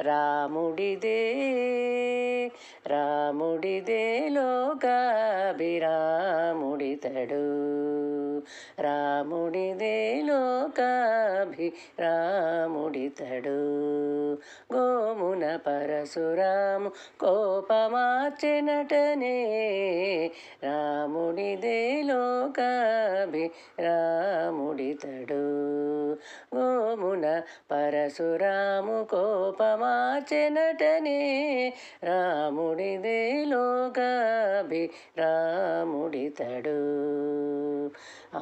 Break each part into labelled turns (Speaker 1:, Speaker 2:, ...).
Speaker 1: రాముడిదే రాముడిదే లోకాభిరాముడితడు. రాముడిదే లోకాభిరాముడితడు గోమున పరశురాము కోపమార్చెనటనే రాముడిదే లోకాభిరాముడితడు గోమున పరశురాము కోపమార్చెనటనే రాముడిదే లోకాభిరాముడితడు ఆ ఆ,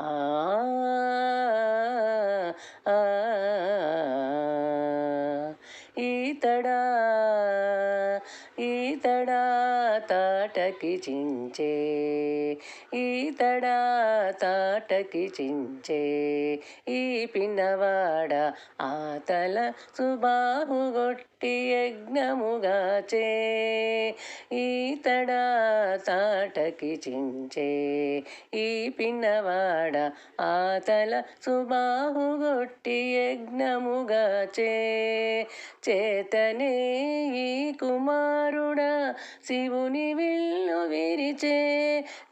Speaker 1: తాటకి చించే ఈతడా తాటకి చించే ఈ పిన్నవాడ ఆతల సుబాహుగొట్టి యజ్ఞముగాచే ఈతడా తాటకి చించే ఈ పిన్నవాడ ఆతల సుబాహుగొట్టి యజ్ఞముగాచే చేతనే ఈ కుమారుడా శివుని విల్లు విరిచే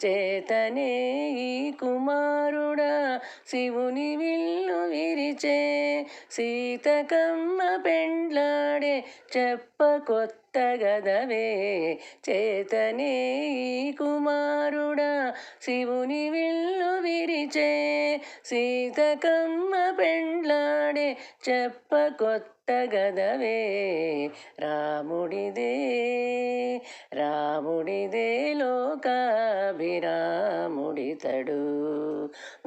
Speaker 1: చేతనే ఈ కుమారుడా. శివుని విల్లు విరిచే సీతకమ్మ పెండ్లాడే చెప్ప కొత్త గదవే. చేతనే ఈ కుమారుడా. శివుని విల్లు విరిచే సీతకమ్మ పెండ్లాడే చెప్ప కొత్త గదవే. రాముడిదే రాముడిదే లోకాభి లోకాభిరాముడితడు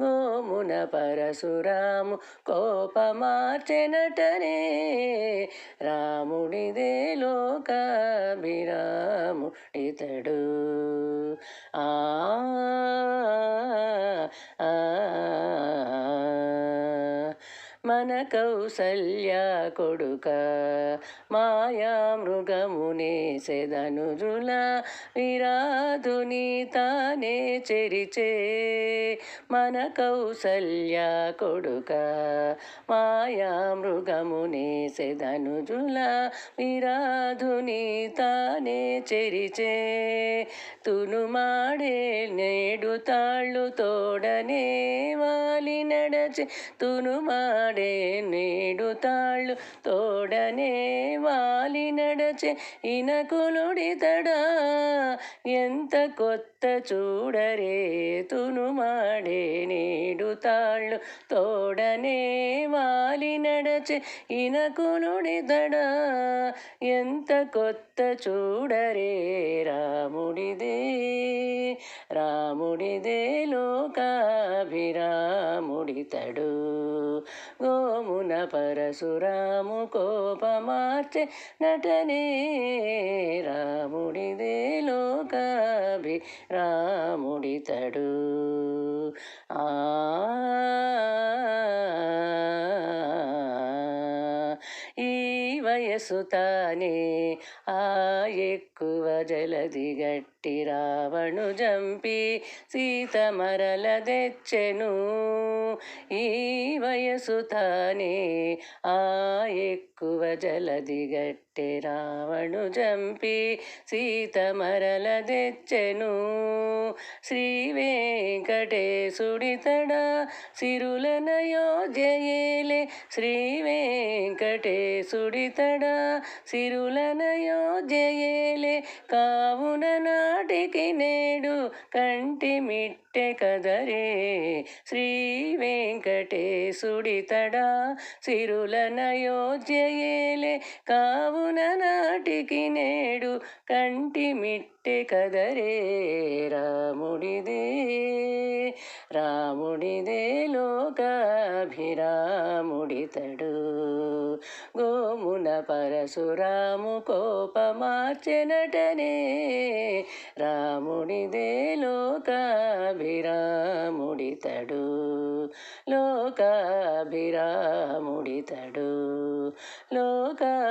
Speaker 1: గోమున పరశురాము కోపమార్చెనటనే. రాముడిదే లోకాభిరాముడితడు. ఆ ఆ, మన కౌసల్య కొడుక మాయా మృగమునే సెదనుజుల విరాధుని తానే చెరిచే మన కౌసల్య కొడుక మాయా మృగమునే సెదనుజుల విరాధుని తానే చెరిచే తును మాడే నేడు తాళ్ళు తోడనే వాలి నడచే తును మాడే నేడు తాళ్ళు తోడనే వాలి నడచే ఇనకులుడితడా ఎంత కొత్త చూడరే తును మాడే నేడు తాళ్ళు తోడనే వాలి నడచే ఇనకులుడితడా ఎంత కొత్త చూడరే రాముడిదే. రాముడిదే లోకాభిరాముడితడు గోమున పరశురాము కోపమార్చే నటనే రాముడిదే లోకాభిరాముడితడు ఆ వయసు తానే ఆ ఎక్కువ జలది గట్టి రావణు జంపి సీత మరల తెచ్చెను ఈ వయసు తానే ఆ ఎక్కువ జలది గట్టి రావణు జంపి సీత మరల తెచ్చెను శ్రీ వెంకటేశుడితడా సిరులనయోధ్యయేలే శ్రీ వెంకటేశుడితడా జయలే. కావున నాటికి నేడు కంటి మిట్టె కదరే. శ్రీ వెంకటేశుడితడా జయలే. కావున నాటికి నేడు కంటి మిట్టె కదరే. రాముడిదే రాముడిదే లోకాభిరాముడితడు. గోమున పరశురాము కోపమార్చెనటనే రాముడిదే లోకాభిరాముడితడు. లోకాభిరాముడితడు. లోకాభిరాముడితడు.